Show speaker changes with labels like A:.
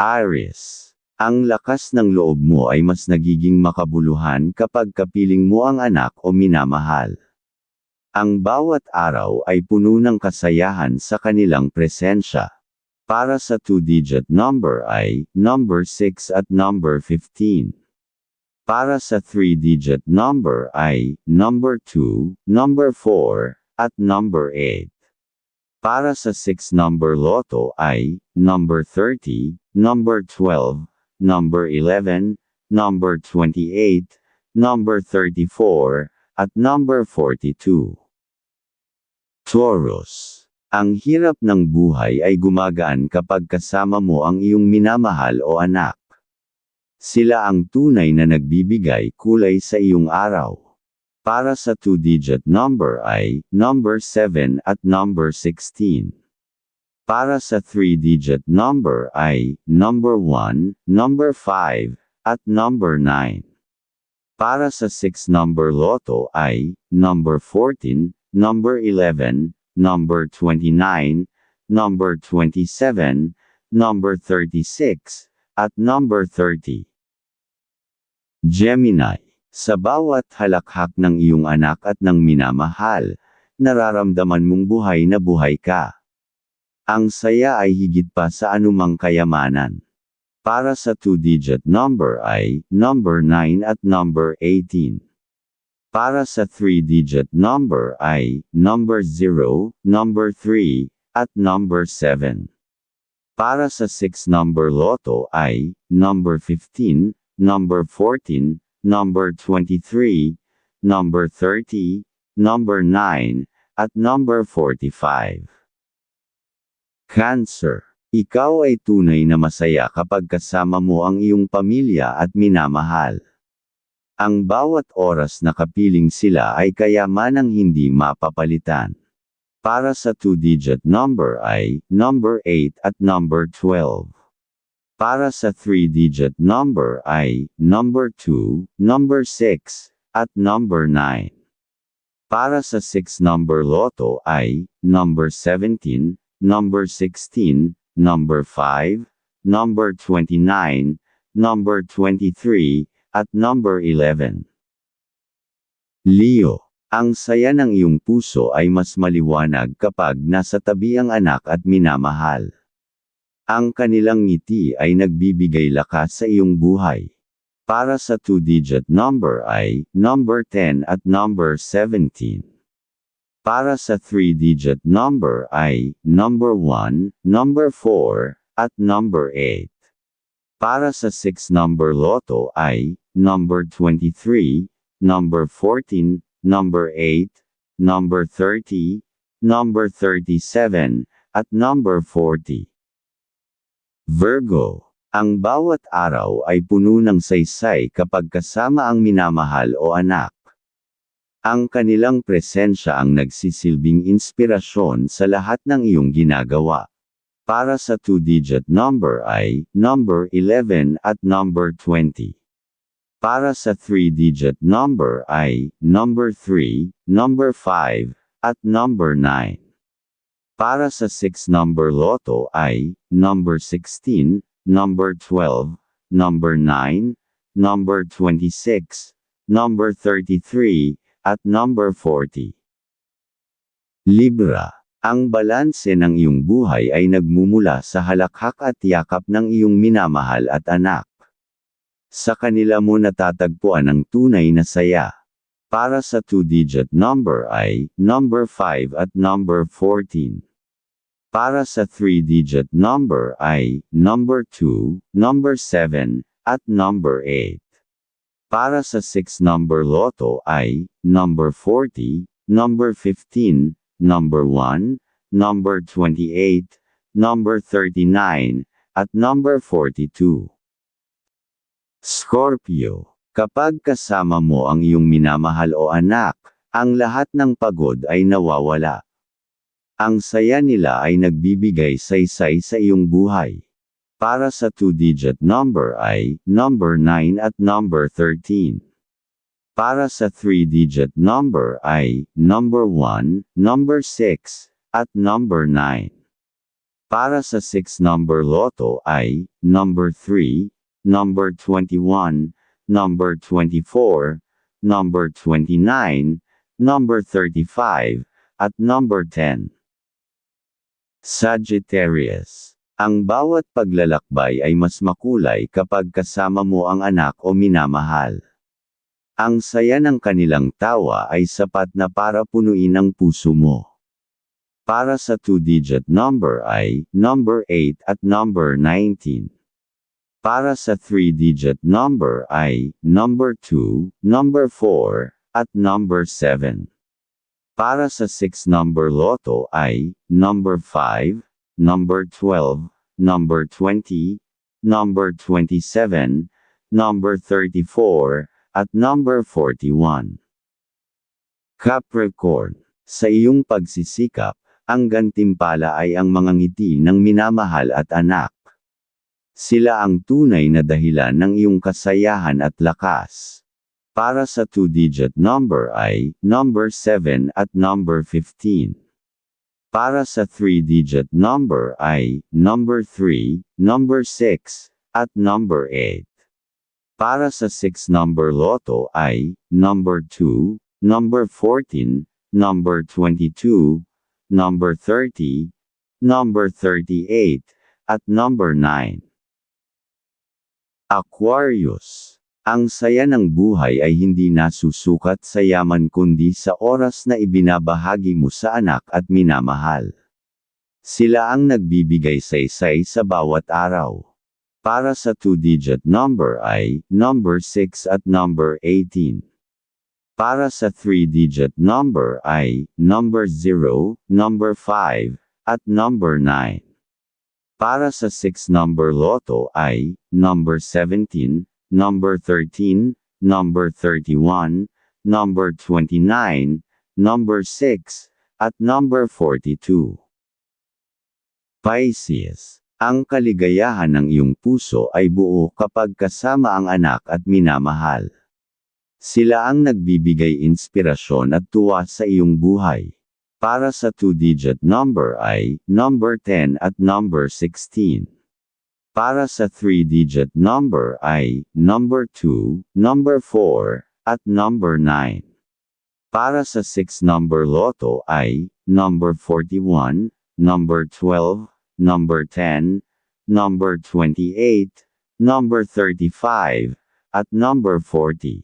A: Aries. Ang lakas ng loob mo ay mas nagiging makabuluhan kapag kapiling mo ang anak o minamahal. Ang bawat araw ay puno ng kasayahan sa kanilang presensya. Para sa two-digit number ay number 6 at number 15. Para sa three-digit number ay number 2, number 4, at number 8. Para sa 6 number loto ay number 30, number 12, number 11, number 28, number 34, at number 42. Taurus. Ang hirap ng buhay ay gumagaan kapag kasama mo ang iyong minamahal o anak. Sila ang tunay na nagbibigay kulay sa iyong araw. Para sa two-digit number ay number 7 at number 16. Para sa three-digit number ay number 1, number 5, at number 9. Para sa 6 number loto ay number 14, number 11, number 29, number 27, number 36, at number 30. Gemini sa bawat halakhak ng iyong anak at ng minamahal, nararamdaman mong buhay na buhay ka. Ang saya ay higit pa sa anumang kayamanan. Para sa two-digit number ay number 9 at number 18. Para sa three-digit number ay number 0, number 3, at number 7. Para sa 6 number loto ay number 15, number 14, number 23, number 30, number 9, at number 45. Cancer. Ikaw ay tunay na masaya kapag kasama mo ang iyong pamilya at minamahal. Ang bawat oras na kapiling sila ay kayamanang hindi mapapalitan. Para sa two-digit number ay number 8 at number 12. Para sa three-digit number ay number 2, number 6, at number 9. Para sa 6 number loto ay number 17, number 16, number 5, number 29, number 23, at number 11. Leo, ang saya ng iyong puso ay mas maliwanag kapag nasa tabi ang anak at minamahal. Ang kanilang ngiti ay nagbibigay lakas sa iyong buhay. Para sa two-digit number ay number 10 at number 17. Para sa three-digit number ay number 1, number 4, at number 8. Para sa 6 number loto ay number 23, number 14, number 8, number 30, number 37, at number 40. Virgo. Ang bawat araw ay puno ng saysay kapag kasama ang minamahal o anak. Ang kanilang presensya ang nagsisilbing inspirasyon sa lahat ng iyong ginagawa. Para sa two-digit number ay number 11 at number 20. Para sa three-digit number ay number 3, number 5, at number 9. Para sa 6 number loto ay number 16, number 12, number 9, number 26, number 33, at number 40. Libra. Ang balanse ng iyong buhay ay nagmumula sa halakhak at yakap ng iyong minamahal at anak. Sa kanila mo natatagpuan ang tunay na saya. Para sa two-digit number ay number 5 at number 14. Para sa three-digit number ay number 2, number 7, at number 8. Para sa 6 number loto ay number 40, number 15, number 1, number 28, number 39, at number 42. Scorpio. Kapag kasama mo ang iyong minamahal o anak, ang lahat ng pagod ay nawawala. Ang saya nila ay nagbibigay saysay sa iyong buhay. Para sa two-digit number ay number 9 at number 13. Para sa three-digit number ay number 1, number 6, at number 9. Para sa 6-number loto ay, number 3, number 21, number 24, number 29, number 35, at number 10. Sagittarius. Ang bawat paglalakbay ay mas makulay kapag kasama mo ang anak o minamahal. Ang saya ng kanilang tawa ay sapat na para punuin ang puso mo. Para sa two-digit number ay number 8 at number 19. Para sa three-digit number ay number 2, number 4, at number 7. Para sa 6-number loto ay number 5, number 12, number 20, number 27, number 34, at number 41. Capricorn, sa iyong pagsisikap, ang gantimpala ay ang mga ngiti ng minamahal at anak. Sila ang tunay na dahilan ng iyong kasayahan at lakas. Para sa two-digit number ay number 7 at number 15. Para sa three-digit number ay number 3, number 6, at number 8. Para sa 6-number loto ay number 2, number 14, number 22, number 30, number 38, at number 9. Aquarius ang saya ng buhay ay hindi nasusukat sa yaman kundi sa oras na ibinabahagi mo sa anak at minamahal. Sila ang nagbibigay saysay sa bawat araw. Para sa two-digit number ay number 6 at number 18. Para sa three-digit number ay number 0, number 5, at number 9. Para sa 6-number loto ay number 17, number 13, number 31, number 29, number 6, at number 42. Pisces. Ang kaligayahan ng iyong puso ay buo kapag kasama ang anak at minamahal. Sila ang nagbibigay inspirasyon at tuwa sa iyong buhay. Para sa two-digit number ay number 10 at number 16. Para sa three-digit number ay number 2, number 4, at number 9. Para sa six-number loto ay number 41, number 12, number 10, number 28, number 35, at number 40.